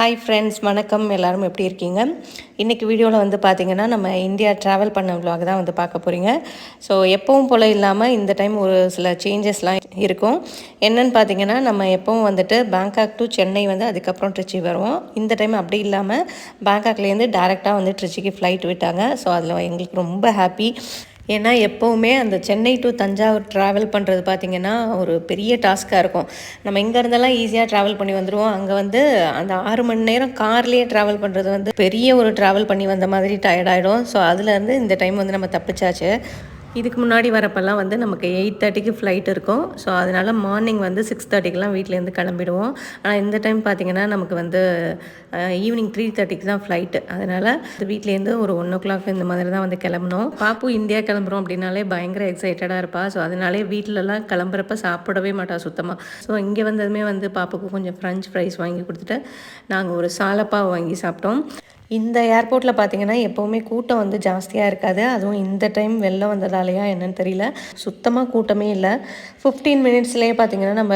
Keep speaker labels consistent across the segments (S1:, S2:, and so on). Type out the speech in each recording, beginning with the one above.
S1: Hi friends வணக்கம். எல்லாரும் எப்படி இருக்கீங்க? இன்றைக்கி வீடியோவில் வந்து பார்த்திங்கன்னா நம்ம இந்தியா ட்ராவல் பண்ண vlog தான் வந்து பார்க்க போகிறீங்க ஸோ எப்பவும் போல் இல்லாமல் இந்த டைம் ஒரு சில சேஞ்சஸ்லாம் இருக்கும். என்னென்னு பார்த்தீங்கன்னா நம்ம எப்பவும் வந்துட்டு பேங்காக் டு சென்னை வந்து அதுக்கப்புறம் ட்ரிச்சி வருவோம். இந்த டைம் அப்படி இல்லாமல் பேங்காக்லேருந்து டேரெக்டாக வந்து ட்ரிச்சிக்கு ஃப்ளைட் விட்டாங்க. ஸோ அதில் எங்களுக்கு ரொம்ப ஹாப்பி ஏன்னா எப்போவுமே அந்த சென்னை டு தஞ்சாவூர் ட்ராவல் பண்ணுறது பார்த்திங்கன்னா ஒரு பெரிய டாஸ்க்காக இருக்கும். நம்ம இங்கே இருந்தெல்லாம் ஈஸியாக ட்ராவல் பண்ணி வந்துடுவோம் அங்கே வந்து அந்த ஆறு மணி நேரம் கார்லேயே ட்ராவல் பண்ணுறது வந்து பெரிய ஒரு ட்ராவல் பண்ணி வந்த மாதிரி டயர்டாயிடும் ஸோ அதுலேருந்து இந்த டைம் வந்து நம்ம தப்பிச்சாச்சு. இதுக்கு முன்னாடி வரப்பெல்லாம் வந்து நமக்கு எயிட் தேர்ட்டிக்கு ஃப்ளைட் இருக்கும். ஸோ அதனால் மார்னிங் வந்து சிக்ஸ் தேர்ட்டிக்கெலாம் வீட்டிலேருந்து கிளம்பிடுவோம். ஆனால் இந்த டைம் பார்த்திங்கன்னா நமக்கு வந்து ஈவினிங் த்ரீ தேர்ட்டிக்கு தான் ஃப்ளைட்டு அதனால் வீட்லேருந்து ஒரு ஒன் ஓ கிளாக் இந்த மாதிரி தான் வந்து கிளம்பணும் பாப்பு இந்தியா கிளம்புறோம் அப்படின்னாலே பயங்கர எக்ஸைட்டடாக இருப்பா. ஸோ அதனாலே வீட்டிலலாம் கிளம்புறப்ப சாப்பிடவே மாட்டா சுத்தமாக ஸோ இங்கே வந்ததுமே வந்து பாப்புக்கு கொஞ்சம் ஃப்ரெஞ்ச் ஃப்ரைஸ் வாங்கி கொடுத்துட்டு நாங்கள் ஒரு சாலப்பாவை வாங்கி சாப்பிட்டோம். இந்த ஏர்போர்ட்டில் பார்த்தீங்கன்னா எப்போவுமே கூட்டம் வந்து ஜாஸ்தியாக இருக்காது. அதுவும் இந்த டைம் வெளில வந்ததாலையா என்னன்னு தெரியல. சுத்தமாக கூட்டமே இல்லை. ஃபிஃப்டீன் மினிட்ஸ்லேயே பார்த்தீங்கன்னா நம்ம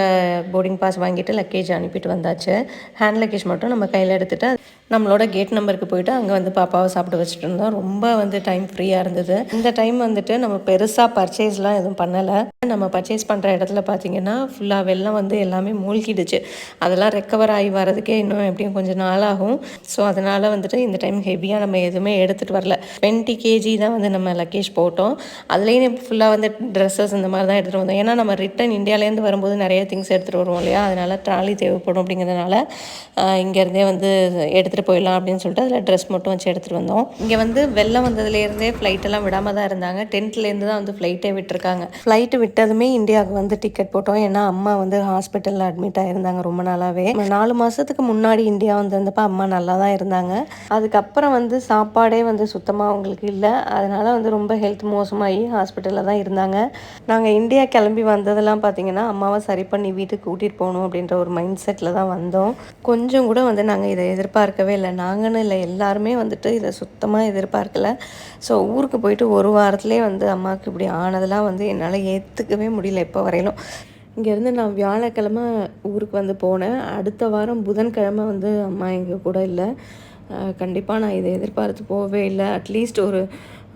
S1: போர்டிங் பாஸ் வாங்கிட்டு லக்கேஜ் அனுப்பிட்டு வந்தாச்சு. ஹேண்ட் லக்கேஜ் மட்டும் நம்ம கையில் எடுத்துகிட்டு நம்மளோட கேட் நம்பருக்கு போயிட்டு அங்கே வந்து பாப்பாவை சாப்பிட வச்சுட்டு இருந்தோம். ரொம்ப வந்து டைம் ஃப்ரீயாக இருந்தது. இந்த டைம் வந்துட்டு நம்ம பெருசாக பர்ச்சேஸ்லாம் எதுவும் பண்ணலை. நம்ம பர்ச்சேஸ் பண்ணுற இடத்துல பார்த்தீங்கன்னா ஃபுல்லாக வெள்ளம் வந்து எல்லாமே மூழ்கிடுச்சு. அதெல்லாம் ரெக்கவர் ஆகி வர்றதுக்கே இன்னும் எப்படியும் கொஞ்சம் நாள் ஆகும் ஸோ அதனால் வந்துட்டு இந்த டைம் ஹெவியாக நம்ம எதுவுமே எடுத்துகிட்டு வரல. டுவெண்ட்டி கேஜி தான் வந்து நம்ம லக்கேஜ் போட்டோம். அதுலேயும் ஃபுல்லாக வந்து ட்ரெஸ்ஸஸ் இந்த மாதிரி தான் எடுத்துகிட்டு வந்தோம். ஏன்னா நம்ம ரிட்டன் இந்தியாவிலேருந்து வரும்போது நிறைய திங்ஸ் எடுத்துகிட்டு வருவோம் இல்லையா? அதனால் ட்ராலி தேவைப்படும் அப்படிங்கிறதுனால இங்கேருந்தே வந்து எடுத்து எடுத்துகிட்டு போயிடலாம் அப்படின்னு சொல்லிட்டு அதில் ட்ரெஸ் மட்டும் வச்சு எடுத்துகிட்டு வந்தோம். இங்கே வந்து வெள்ளம் வந்ததுலேருந்தே ஃப்ளைட்டெல்லாம் விடாமல் தான் இருந்தாங்க. டென்த்லேருந்து தான் வந்து ஃப்ளைட்டே விட்டுருக்காங்க. ஃப்ளைட்டு விட்டதுமே இந்தியாவுக்கு வந்து டிக்கெட் போட்டோம். ஏன்னா அம்மா வந்து ஹாஸ்பிட்டலில் அட்மிட் ஆயிருந்தாங்க ரொம்ப நாளாகவே நாலு மாதத்துக்கு முன்னாடி இந்தியா வந்திருந்தப்ப அம்மா நல்லா தான் இருந்தாங்க. அதுக்கப்புறம் வந்து சாப்பாடே வந்து சுத்தமாக அவங்களுக்கு இல்லை. அதனால் வந்து ரொம்ப ஹெல்த் மோசமாகி ஹாஸ்பிட்டலில் தான் இருந்தாங்க. நாங்கள் இந்தியா கிளம்பி வந்ததெல்லாம் பார்த்தீங்கன்னா அம்மாவை சரி பண்ணி வீட்டுக்கு கூட்டிகிட்டு போகணும் அப்படின்ற ஒரு மைண்ட் செட்டில் தான் வந்தோம். கொஞ்சம் கூட வந்து நாங்கள் இதை எதிர்பார்க்கவே இல்லை. நாங்கன்னு இல்லை. எல்லாருமே வந்துட்டு இதை சுத்தமாக எதிர்பார்க்கல. ஸோ ஊருக்கு போயிட்டு ஒரு வாரத்துலேயே வந்து அம்மாவுக்கு இப்படி ஆனதெல்லாம் வந்து என்னால் ஏற்றுக்கவே முடியல இப்போ வரையிலும். இங்கேருந்து நான் வியாழக்கிழமை ஊருக்கு வந்து போனேன். அடுத்த வாரம் புதன்கிழமை வந்து அம்மா எங்கள் கூட இல்லை. கண்டிப்பாக நான் இதை எதிர்பார்த்து போகவே இல்லை. அட்லீஸ்ட் ஒரு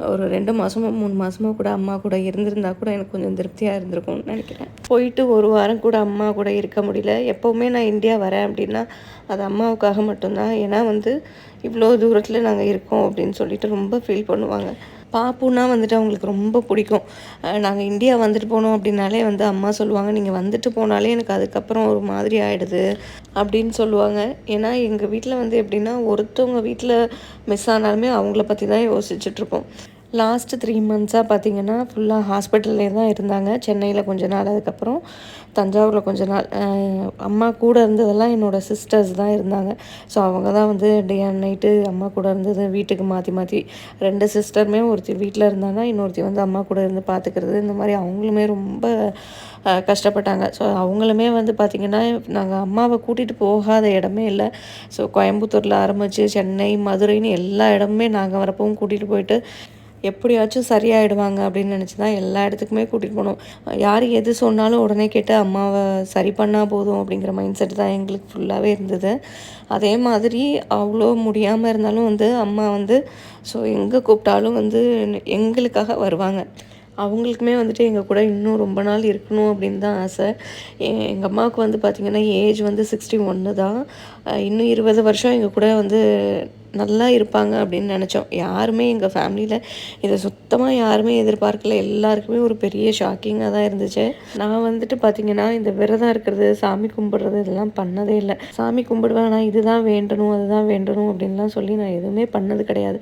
S1: ஒரு ரெண்டு மாதமோ மூணு மாதமோ கூட அம்மா கூட இருந்திருந்தா கூட எனக்கு கொஞ்சம் திருப்தியாக இருந்திருக்கும்னு நினைக்கிறேன். போயிட்டு ஒரு வாரம் கூட அம்மா கூட இருக்க முடியல. எப்போவுமே நான் இந்தியா வரேன் அப்படின்னா அது அம்மாவுக்காக மட்டும்தான். ஏன்னா வந்து இவ்வளோ தூரத்தில் நாங்கள் இருக்கோம் அப்படின்னு சொல்லிட்டு ரொம்ப ஃபீல் பண்ணுவாங்க. பாப்புன்னா வந்துட்டு அவங்களுக்கு ரொம்ப பிடிக்கும். நாங்கள் இந்தியா வந்துட்டு போனோம் அப்படின்னாலே வந்து அம்மா சொல்லுவாங்க நீங்கள் வந்துட்டு போனாலே எனக்கு அதுக்கப்புறம் ஒரு மாதிரி ஆகிடுது அப்படின்னு சொல்லுவாங்க. ஏன்னா எங்கள் வீட்டில் வந்து எப்படின்னா ஒருத்தவங்க வீட்டில் மிஸ் ஆனாலுமே அவங்கள பற்றி தான் யோசிச்சுட்ருப்போம் லாஸ்ட்டு த்ரீ மந்த்ஸாக பார்த்தீங்கன்னா ஃபுல்லாக ஹாஸ்பிட்டல்லே தான் இருந்தாங்க. சென்னையில் கொஞ்ச நாள் அதுக்கப்புறம் தஞ்சாவூரில் கொஞ்ச நாள் அம்மா கூட இருந்ததெல்லாம் என்னோடய சிஸ்டர்ஸ் தான் இருந்தாங்க. ஸோ அவங்க தான் வந்து டே அண்ட் நைட்டு அம்மா கூட இருந்தது வீட்டுக்கு மாற்றி மாற்றி ரெண்டு சிஸ்டருமே ஒருத்தி வீட்டில் இருந்தாங்கன்னா இன்னொருத்தி வந்து அம்மா கூட இருந்து பார்த்துக்கிறது இந்த மாதிரி அவங்களுமே ரொம்ப கஷ்டப்பட்டாங்க. ஸோ அவங்களுமே வந்து பார்த்திங்கன்னா நாங்கள் அம்மாவை கூட்டிகிட்டு போகாத இடமே இல்லை. ஸோ கோயம்புத்தூரில் ஆரம்பித்து சென்னை மதுரைன்னு எல்லா இடமுமே நாங்கள் வரப்பவும் கூட்டிகிட்டு போயிட்டு எப்படியாச்சும் சரியாயிடுவாங்க அப்படின்னு நினச்சி தான் எல்லா இடத்துக்குமே கூட்டிகிட்டு போனோம் யார் எது சொன்னாலும் உடனே கேட்டு அம்மாவை சரி பண்ணால் போதும் அப்படிங்கிற மைண்ட் செட் தான் எங்களுக்கு ஃபுல்லாகவே இருந்தது. அதே மாதிரி அவ்வளோ முடியாமல் இருந்தாலும் வந்து அம்மா வந்து ஸோ எங்கே கூப்பிட்டாலும் வந்து எங்களுக்காக வருவாங்க. அவங்களுக்குமே வந்துட்டு எங்கள் கூட இன்னும் ரொம்ப நாள் இருக்கணும் அப்படின்னு தான் ஆசை. எங்கள் அம்மாவுக்கு வந்து பார்த்திங்கன்னா ஏஜ் வந்து சிக்ஸ்டி ஒன்று தான் இன்னும் இருபது வருஷம் எங்கள் கூட வந்து நல்லா இருப்பாங்க அப்படின்னு நினச்சோம். யாருமே எங்கள் ஃபேமிலியில் இதை சுத்தமாக யாருமே எதிர்பார்க்கல. எல்லாருக்குமே ஒரு பெரிய ஷாக்கிங்காக தான் இருந்துச்சு. நான் வந்துட்டு பார்த்திங்கன்னா இந்த விரதம் இருக்கிறது சாமி கும்பிட்றது இதெல்லாம் பண்ணதே இல்லை. சாமி கும்பிடுவேன் ஆனால் இதுதான் வேண்டணும் அதுதான் வேண்டணும் அப்படின்லாம் சொல்லி நான் எதுவுமே பண்ணது கிடையாது.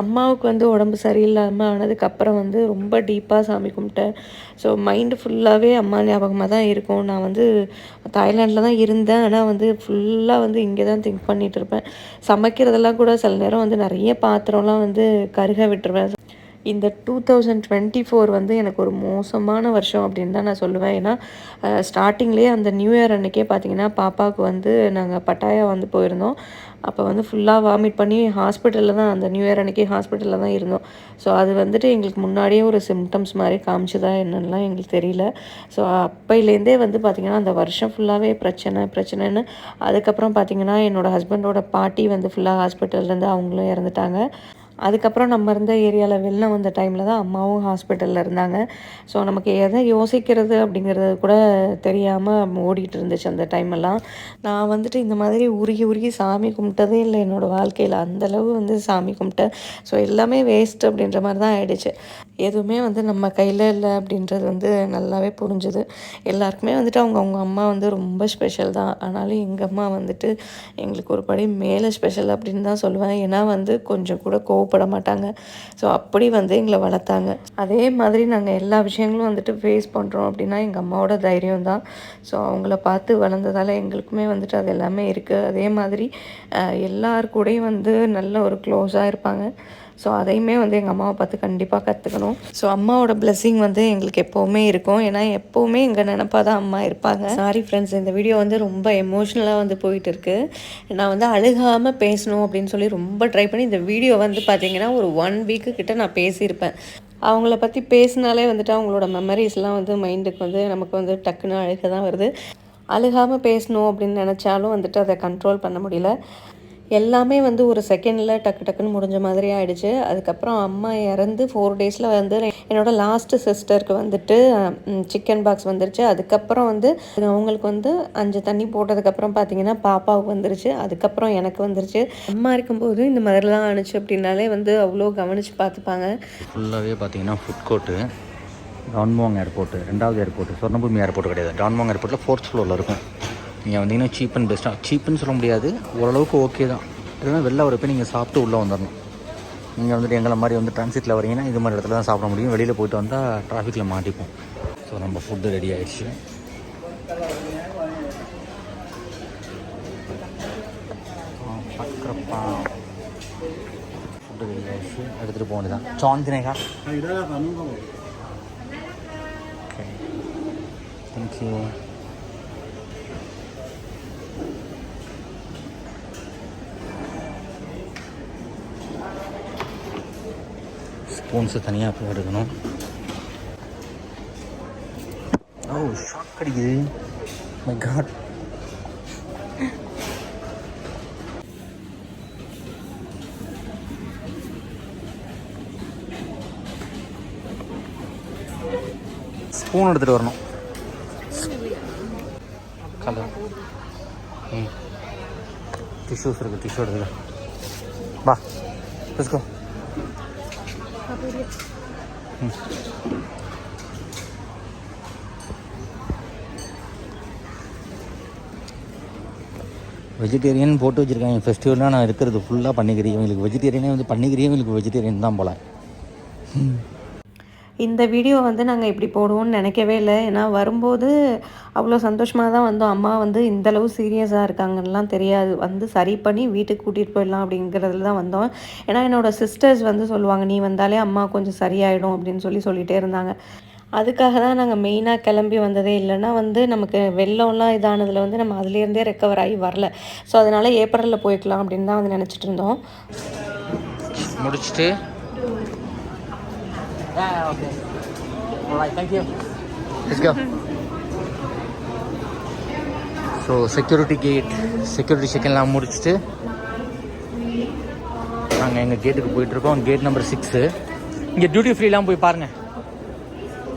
S1: அம்மாவுக்கு வந்து உடம்பு சரியில்லாமல் ஆனதுக்கப்புறம் வந்து ரொம்ப டீப்பாக சாமி கும்பிட்டேன். ஸோ மைண்டு ஃபுல்லாகவே அம்மா ஞாபகமாக தான் இருக்கும். நான் வந்து தாய்லாண்டில் தான் இருந்தேன். ஆனால் வந்து ஃபுல்லாக வந்து இங்கே தான் திங்க் பண்ணிகிட்டு இருப்பேன். சமைக்கிறதெல்லாம் கூட சில நேரம் வந்து நிறைய பாத்திரம்லாம் வந்து கருக விட்டுருவேன். இந்த டூ தௌசண்ட் டுவெண்ட்டி ஃபோர் வந்து எனக்கு ஒரு மோசமான வருஷம் அப்படின்னு தான் நான் சொல்லுவேன். ஏன்னா ஸ்டார்டிங்லேயே அந்த நியூ இயர் அன்றைக்கே பார்த்தீங்கன்னா பாப்பாவுக்கு வந்து நாங்கள் பட்டாயா வந்து போயிருந்தோம். அப்போ வந்து ஃபுல்லாக வாமிட் பண்ணி ஹாஸ்பிட்டலில் தான் அந்த நியூ இயர் அன்றைக்கி ஹாஸ்பிட்டலில் தான் இருந்தோம். ஸோ அது வந்துட்டு எங்களுக்கு முன்னாடியே ஒரு சிம்டம்ஸ் மாதிரி காமிச்சதா என்னென்னலாம் எங்களுக்கு தெரியல. ஸோ அப்பையிலேருந்தே வந்து பார்த்திங்கன்னா அந்த வருஷம் ஃபுல்லாகவே பிரச்சனை பிரச்சனைன்னு. அதுக்கப்புறம் பார்த்திங்கன்னா என்னோடய ஹஸ்பண்டோட பாட்டி வந்து ஃபுல்லாக ஹாஸ்பிட்டல்லேருந்து அவங்களும் இறந்துட்டாங்க. அதுக்கப்புறம் நம்ம இருந்த ஏரியாவில் வெளில வந்த டைமில் தான் அம்மாவும் ஹாஸ்பிட்டலில் இருந்தாங்க. ஸோ நமக்கு எதை யோசிக்கிறது அப்படிங்கிறது கூட தெரியாமல் ஓடிட்டு இருந்துச்சு அந்த டைமெல்லாம் நான் வந்துட்டு இந்த மாதிரி உருகி உருகி சாமி கும்பிட்டதே இல்லை. என்னோடய வாழ்க்கையில் அந்தளவு வந்து சாமி கும்பிட்டேன். ஸோ எல்லாமே வேஸ்ட் அப்படின்ற மாதிரி தான் ஆகிடுச்சு எதுவுமே வந்து நம்ம கையில் இல்லை அப்படின்றது வந்து நல்லாவே புரிஞ்சுது. எல்லாருக்குமே வந்துட்டு அவங்க அவங்க அம்மா வந்து ரொம்ப ஸ்பெஷல் தான். ஆனாலும் எங்கள் அம்மா வந்துட்டு எங்களுக்கு ஒரு படி மேலே ஸ்பெஷல் அப்படின்னு தான் சொல்லுவேன். ஏன்னா வந்து கொஞ்சம் கூட கோவப்பட மாட்டாங்க. ஸோ அப்படி வந்து எங்களை வளர்த்தாங்க. அதே மாதிரி நாங்கள் எல்லா விஷயங்களும் வந்துட்டு ஃபேஸ் பண்ணுறோம் அப்படின்னா எங்கள் அம்மாவோட தைரியம் தான். ஸோ அவங்கள பார்த்து வளர்ந்ததால் எங்களுக்குமே வந்துட்டு அது எல்லாமே இருக்குது அதே மாதிரி எல்லாருக்கூடையும் கூடயும் வந்து நல்ல ஒரு க்ளோஸாக இருப்பாங்க. ஸோ அதையுமே வந்து எங்கள் அம்மாவை பார்த்து கண்டிப்பாக கற்றுக்கணும் ஸோ அம்மாவோட பிளெஸ்ஸிங் வந்து எங்களுக்கு எப்போவுமே இருக்கும். ஏன்னா எப்போவுமே எங்கள் நினப்பாக தான் அம்மா இருப்பாங்க. சாரி ஃப்ரெண்ட்ஸ் இந்த வீடியோ வந்து ரொம்ப எமோஷ்னலாக வந்து போயிட்டு இருக்கு நான் வந்து அழுகாமல் பேசணும் அப்படின்னு சொல்லி ரொம்ப ட்ரை பண்ணி இந்த வீடியோ வந்து பார்த்தீங்கன்னா ஒரு ஒன் வீக்கு கிட்ட நான் பேசியிருப்பேன். அவங்கள பற்றி பேசினாலே வந்துட்டு அவங்களோட மெமரிஸ்லாம் வந்து மைண்டுக்கு வந்து நமக்கு வந்து டக்குன்னு அழுக தான் வருது. அழுகாமல் பேசணும் அப்படின்னு நினச்சாலும் வந்துட்டு அதை கண்ட்ரோல் பண்ண முடியல. எல்லாமே வந்து ஒரு செகண்டில் டக்கு டக்குன்னு முடிஞ்ச மாதிரி ஆகிடுச்சு அதுக்கப்புறம் அம்மா இறந்து ஃபோர் டேஸில் வந்து என்னோடய லாஸ்ட்டு சிஸ்டருக்கு வந்துட்டு சிக்கன் பாக்ஸ் வந்துருச்சு. அதுக்கப்புறம் வந்து அவங்களுக்கு வந்து அஞ்சு தண்ணி போட்டதுக்கப்புறம் பார்த்தீங்கன்னா பாப்பாவுக்கு வந்துருச்சு. அதுக்கப்புறம் எனக்கு வந்துருச்சு. அம்மா இருக்கும்போது இந்த மாதிரிலாம் ஆணுச்சு அப்படின்னாலே வந்து அவ்வளோ கவனித்து பார்த்துப்பாங்க
S2: ஃபுல்லாகவே பார்த்தீங்கன்னா food court Don Mueang airport ரெண்டாவது ஏர்போர்ட்டு சொர்ணபூமி ஏர்போர்ட் கிடையாது. டான்மோங் ஏர்போர்ட்டில் ஃபோர்த் ஃப்ளோரில் இருக்கும். நீங்கள் வந்தீங்கன்னா சீப் அண்ட் பெஸ்ட்டாக சீப்புன்னு சொல்ல முடியாது. ஓரளவுக்கு ஓகே தான். இல்லைன்னா வெளில வரப்போ நீங்கள் சாப்பிட்டு உள்ளே வந்துடணும் நீங்கள் வந்துட்டு எங்களை மாதிரி வந்து டிரான்சிட்டில் வரீங்கன்னா இது மாதிரி இடத்துல தான் சாப்பிட முடியும். வெளியில் போயிட்டு வந்தால் டிராஃபிக்கில் மாட்டிப்போம். ஸோ நம்ம ஃபுட்டு ரெடி ஆயிடுச்சு. ஃபுட்டு ரெடி ஆயிடுச்சு. எடுத்துகிட்டு போக வேண்டியதான் சான் தினேகா Okay. Thank you. ஸ்பூன்ஸு தனியாக போய் எடுக்கணும். ஓ ஷாக் அடிக்குது. மை காட் ஸ்பூன் எடுத்துகிட்டு வரணும். கலர் ம். டிஷ்யூஸ் இருக்குது டிஷ்யூ எடுத்துக்க. வா பிஸ்கோ வெஜிடேரியன் போட்டு வச்சுருக்காங்க. ஃபெஸ்டிவலாக நான் இருக்கிறது ஃபுல்லாக பண்ணிக்கிறேன். இவங்களுக்கு வெஜிடேரியனே வந்து பண்ணிக்கிறேன். இவங்களுக்கு வெஜிடேரியன் தான் போல.
S1: இந்த வீடியோ வந்து நாங்கள் இப்படி போடுவோம்னு நினைக்கவே இல்லை. ஏன்னா வரும்போது அவ்வளோ சந்தோஷமாக தான் வந்தோம். அம்மா வந்து இந்த அளவு சீரியஸாக இருக்காங்கலாம் தெரியாது. வந்து சரி பண்ணி வீட்டுக்கு கூட்டிகிட்டு போயிடலாம் அப்படிங்கிறதுல தான் வந்தோம். ஏன்னா என்னோடய சிஸ்டர்ஸ் வந்து சொல்லுவாங்க நீ வந்தாலே அம்மா கொஞ்சம் சரியாயிடும் அப்படின்னு சொல்லி சொல்லிகிட்டே இருந்தாங்க. அதுக்காக தான் நாங்கள் மெயினாக கிளம்பி வந்ததே இல்லைன்னா வந்து நமக்கு வெள்ளம்லாம் இதானதில் வந்து நம்ம அதுலேருந்தே ரெக்கவர் ஆகி வரல. ஸோ அதனால் ஏப்ரலில் போய்க்கலாம் அப்படின்னு தான் வந்து நினச்சிட்டு இருந்தோம்.
S2: முடிச்சுட்டு Ah, okay you. Let's go. So security gate security செகண்ட்லாம் முடிச்சுட்டு நாங்கள் எங்கள் கேட்டுக்கு போயிட்டுருக்கோம் கேட் நம்பர் சிக்ஸு இங்கே டியூட்டி ஃப்ரீலாம் போய் பாருங்கள்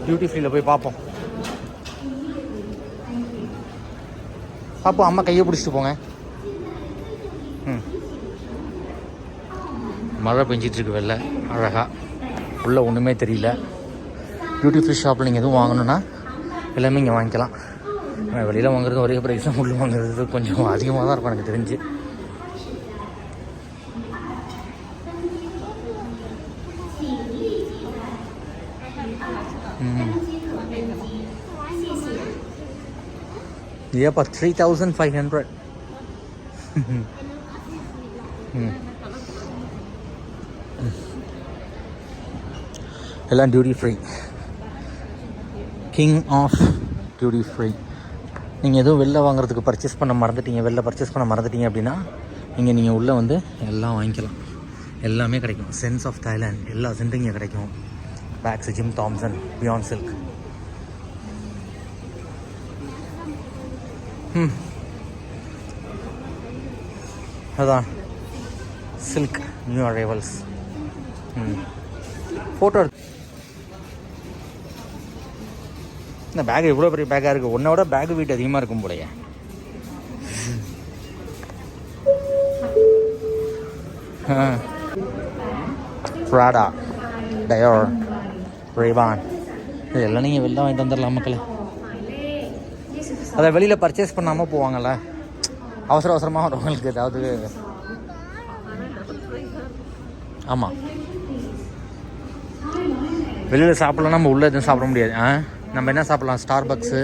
S2: டியூட்டி ஃப்ரீயில் போய் பார்ப்போம் பார்ப்போம் அம்மா கையை பிடிச்சிட்டு போங்க. ம். மழை பெஞ்சிட்டு வெளில அழகாக உள்ளே ஒன்றுமே தெரியல. பியூட்டி ஃபுல் ஷாப்பில் நீங்கள் எதுவும் வாங்கணுன்னா எல்லாமே இங்கே வாங்கிக்கலாம். ஆனால் வெளியில் வாங்குறது ஒரே ப்ரைஸ் தான் உள்ளே வாங்குறது கொஞ்சம் அதிகமாக தான் இருக்கும் எனக்கு தெரிஞ்சு. ஏப்பா த்ரீ தௌசண்ட் ஃபைவ் ஹண்ட்ரட் ம். எல்லாம் duty free king of duty free நீங்கள் எதுவும் வெளில வாங்குறதுக்கு பர்ச்சேஸ் பண்ண மறந்துட்டீங்க வெளில பர்ச்சேஸ் பண்ண மறந்துட்டீங்க அப்படின்னா இங்கே நீங்கள் உள்ளே வந்து எல்லாம் வாங்கிக்கலாம். எல்லாமே கிடைக்கும். சென்ஸ் ஆஃப் தாய்லாண்ட் எல்லா சென்ட்டும் இங்கே கிடைக்கும். Bags Jim Thompson beyond silk ம் அதான். சில்க் நியூ அரைவல்ஸ் ம் ஃபோட்டோ இந்த பேக் இவ்வளோ பெரிய பேக்காக இருக்குது உன்னோட பேக் வெயிட் அதிகமாக இருக்கும் போலயே. ப்ராடா டயோர் ரேவான் இதெல்லாம் நீங்கள் வெளில வாங்கி தந்துடலாம் மக்களே. அதை வெளியில் பர்ச்சேஸ் பண்ணாமல் போவாங்கள்ல அவசர அவசரமாக வரவங்களுக்கு ஏதாவது ஆமாம் வெளியில் சாப்பிட்லாம் நம்ம உள்ளே எதுவும் சாப்பிட முடியாது. ஆ? நம்ம என்ன சாப்பிட்லாம்? ஸ்டார் பக்ஸு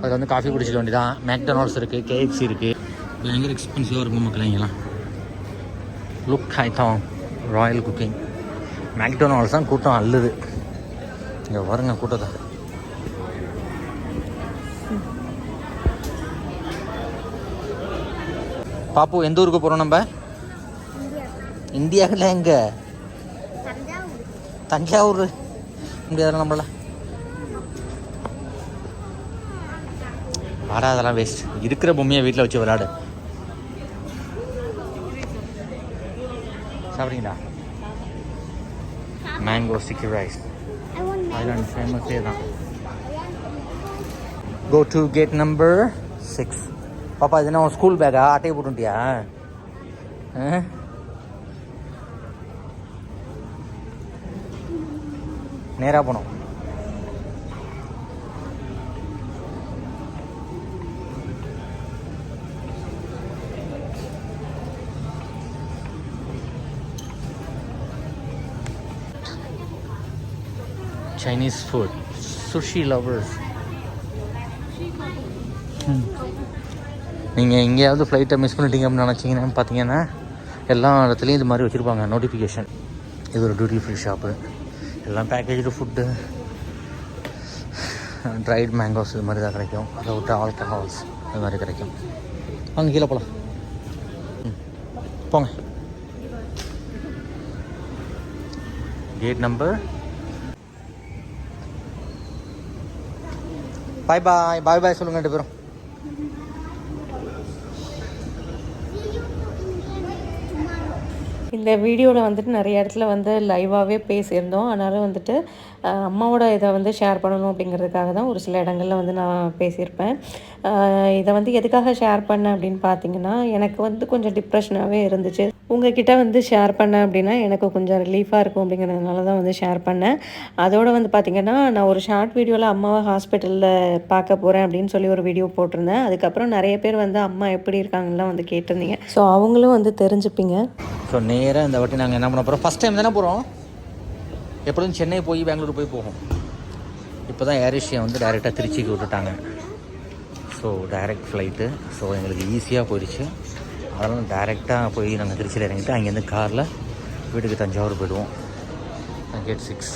S2: அது வந்து காஃபி குடிச்சிக்க வேண்டியதான் மேக்டனால்ட்ஸ் இருக்குது கேஎஃப்சி இருக்குது பயங்கர எக்ஸ்பென்சிவாக இருக்கும் மக்களே இங்கெல்லாம். லுக் ஹைத்தாங் ராயல் குக்கிங் மேக்டொனால்ட்ஸ் தான் கூட்டம் அல்லுது இங்கே பாருங்க கூட்டத்தை. பாப்பு எந்த ஊருக்கு போகிறோம் நம்ம? இந்தியாவில் எங்கே? தஞ்சாவூர். முடியாதுல நம்மள. ஆடா அதெல்லாம் வேஸ்ட் இருக்கிற பொம்மையை வீட்டில் வச்சு விளையாடு. சாப்பிட்றீங்களா? மேங்கோ ஸ்டிக்கி ரைஸ் அதெல்லாம் ஃபேமஸே தான். Go to gate number six பாப்பா இது என்ன ஸ்கூல் பேக்கா அட்டையை போட்டுட்டியா நேராக போனோம். Chinese food. Sushi lovers. நீங்கள் எங்கேயாவது ஃப்ளைட்டை மிஸ் பண்ணிட்டீங்க அப்படின்னு நினச்சிங்கன்னா பார்த்தீங்கன்னா எல்லா இடத்துலையும் இது மாதிரி வச்சுருப்பாங்க. நோட்டிஃபிகேஷன் இது ஒரு டியூட்டி ஃப்ரீ ஷாப்பு எல்லாம் பேக்கேஜ்டு ஃபுட்டு ட்ரைட் மேங்கோஸ் இது மாதிரி தான் கிடைக்கும். அதை விட்டு ஆல்கஹால்ஸ் இது மாதிரி கிடைக்கும். வாங்க கீழே போகலாம் போங்க. கேட் நம்பர் பாய் பாய் பாய் பாய் சொல்லுங்க ரெண்டு பேரும்.
S1: இந்த வீடியோவில் வந்துட்டு நிறைய இடத்துல வந்து லைவாகவே பேசியிருந்தோம். அதனால் வந்துட்டு அம்மாவோட இதை வந்து ஷேர் பண்ணணும் அப்படிங்கிறதுக்காக தான் ஒரு சில இடங்களில் வந்து நான் பேசியிருப்பேன். இதை வந்து எதுக்காக ஷேர் பண்ணேன் அப்படின்னு பார்த்தீங்கன்னா எனக்கு வந்து கொஞ்சம் டிப்ரெஷனாகவே இருந்துச்சு. உங்ககிட்ட வந்து ஷேர் பண்ணேன் அப்படின்னா எனக்கு கொஞ்சம் ரிலீஃபாக இருக்கும் அப்படிங்கிறதுனால தான் வந்து ஷேர் பண்ணேன். அதோடு வந்து பார்த்திங்கன்னா நான் ஒரு ஷார்ட் வீடியோவில் அம்மாவை ஹாஸ்பிட்டலில் பார்க்க போகிறேன் அப்படின்னு சொல்லி ஒரு வீடியோ போட்டிருந்தேன். அதுக்கப்புறம் நிறைய பேர் வந்து அம்மா எப்படி இருக்காங்கலாம் வந்து கேட்டிருந்தீங்க. ஸோ அவங்களும் வந்து தெரிஞ்சுப்பீங்க.
S2: ஸோ நேராக இந்த வாட்டி நாங்கள் என்ன பண்ண போகிறோம் ஃபஸ்ட் டைம் தானே போகிறோம் எப்பொழுதும் சென்னை போய் பெங்களூர் போய் போகும் இப்போ தான் ஏர் ஏஷியா வந்து டைரெக்டாக திருச்சிக்கு விட்டுட்டாங்க. ஸோ டைரக்ட் ஃப்ளைட்டு ஸோ எங்களுக்கு ஈஸியாக போயிடுச்சு. அதனால் டைரெக்டாக போய் நாங்கள் திருச்சியில் இறங்கிட்டு அங்கேருந்து காரில் வீட்டுக்கு தஞ்சாவூர் போயிடுவோம். கேட் சிக்ஸ்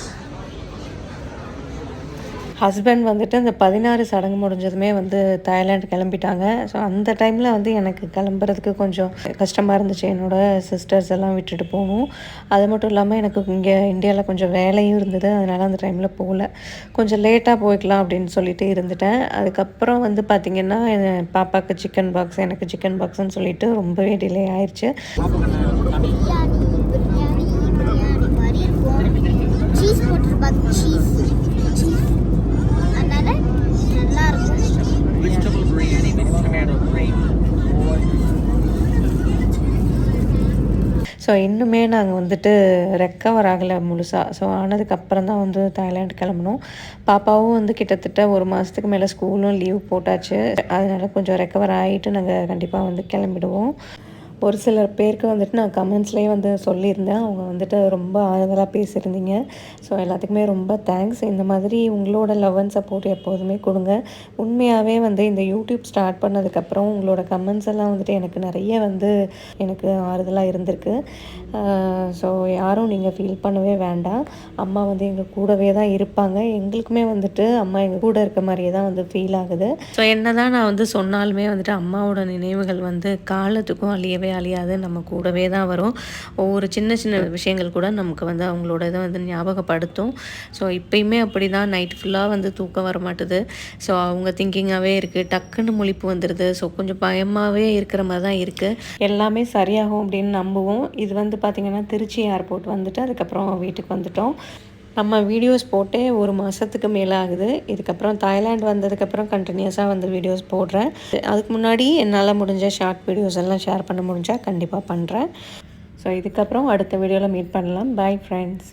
S1: ஹஸ்பண்ட் வந்துட்டு அந்த பதினாறு சடங்கு முடிஞ்சதுமே வந்து தாய்லாந்து கிளம்பிட்டாங்க. ஸோ அந்த டைமில் வந்து எனக்கு கிளம்புறதுக்கு கொஞ்சம் கஷ்டமாக இருந்துச்சு. என்னோட சிஸ்டர்ஸ் எல்லாம் விட்டுட்டு போகணும். அது மட்டும் இல்லாமல் எனக்கு இங்கே இந்தியாவில் கொஞ்சம் வேலையும் இருந்தது. அதனால் அந்த டைமில் போகல. கொஞ்சம் லேட்டாக போய்க்கலாம் அப்படின்னு சொல்லிட்டு இருந்துட்டேன். அதுக்கப்புறம் வந்து பார்த்திங்கன்னா என் பாப்பாவுக்கு சிக்கன் பாக்ஸ் எனக்கு சிக்கன் பாக்ஸ்ன்னு சொல்லிட்டு ரொம்பவே டிலே ஆயிடுச்சு
S3: பிரியாணி பிரியாணி பிரியாணி மாதிரி இருக்கும் சீஸ் போட்டிருப்பாங்க சீஸ் சீஸ் அதனால நல்லா இருக்கும்
S1: ஸோ இன்னுமே நாங்கள் வந்துட்டு ரெக்கவர் ஆகலை முழுசாக ஸோ ஆனதுக்கப்புறம் தான் வந்து தாய்லாண்ட் கிளம்பணும் பாப்பாவும் வந்து கிட்டத்தட்ட ஒரு மாதத்துக்கு மேலே ஸ்கூலும் லீவ் போட்டாச்சு. அதனால கொஞ்சம் ரெக்கவர் ஆகிட்டு நாங்கள் கண்டிப்பாக வந்து கிளம்பிடுவோம். ஒரு சில பேருக்கு வந்துட்டு நான் கமெண்ட்ஸ்லேயே வந்து சொல்லியிருந்தேன். அவங்க வந்துட்டு ரொம்ப ஆறுதலாக பேசியிருந்தீங்க. ஸோ எல்லாத்துக்குமே ரொம்ப தேங்க்ஸ் இந்த மாதிரி உங்களோட லவ் அண்ட் சப்போர்ட் எப்போதுமே கொடுங்க. உண்மையாகவே வந்து இந்த யூடியூப் ஸ்டார்ட் பண்ணதுக்கப்புறம் உங்களோட கமெண்ட்ஸ் எல்லாம் வந்துட்டு எனக்கு நிறைய வந்து எனக்கு ஆறுதலாக இருந்திருக்கு. ஸோ யாரும் நீங்கள் ஃபீல் பண்ணவே வேண்டாம். அம்மா வந்து எங்கள் கூடவே தான் இருப்பாங்க. எங்களுக்குமே வந்துட்டு அம்மா எங்கள் கூட இருக்க மாதிரியே தான் வந்து ஃபீல் ஆகுது. ஸோ என்ன தான் நான் வந்து சொன்னாலுமே வந்துட்டு அம்மாவோட நினைவுகள் வந்து காலத்துக்கும் அழியவே அழியாது நம்ம கூடவே தான் வரும். ஒவ்வொரு சின்ன சின்ன விஷயங்கள் கூட நமக்கு வந்து அவங்களோட இதை வந்து ஞாபகப்படுத்தும். ஸோ இப்பயுமே அப்படி தான் நைட் ஃபுல்லாக வந்து தூக்கம் வர மாட்டுது ஸோ அவங்க திங்கிங்காகவே இருக்குது டக்குன்னு முழிப்பு வந்துடுது ஸோ கொஞ்சம் பயமாகவே இருக்கிற மாதிரி தான் இருக்குது எல்லாமே சரியாகும் அப்படின்னு நம்புவோம். இது வந்து பார்த்திங்கன்னா திருச்சி ஏர்போர்ட் வந்துட்டு அதுக்கப்புறம் வீட்டுக்கு வந்துட்டோம். நம்ம வீடியோஸ் போட்டே ஒரு மாதத்துக்கு மேலே ஆகுது இதுக்கப்புறம் தாய்லாந்து வந்ததுக்கப்புறம் கண்டினியூஸாக வந்து வீடியோஸ் போடுறேன். அதுக்கு முன்னாடி என்னால் முடிஞ்ச ஷார்ட் வீடியோஸ் எல்லாம் ஷேர் பண்ண முடிஞ்சால் கண்டிப்பாக பண்ணுறேன் ஸோ இதுக்கப்புறம் அடுத்த வீடியோவில் மீட் பண்ணலாம். Bye friends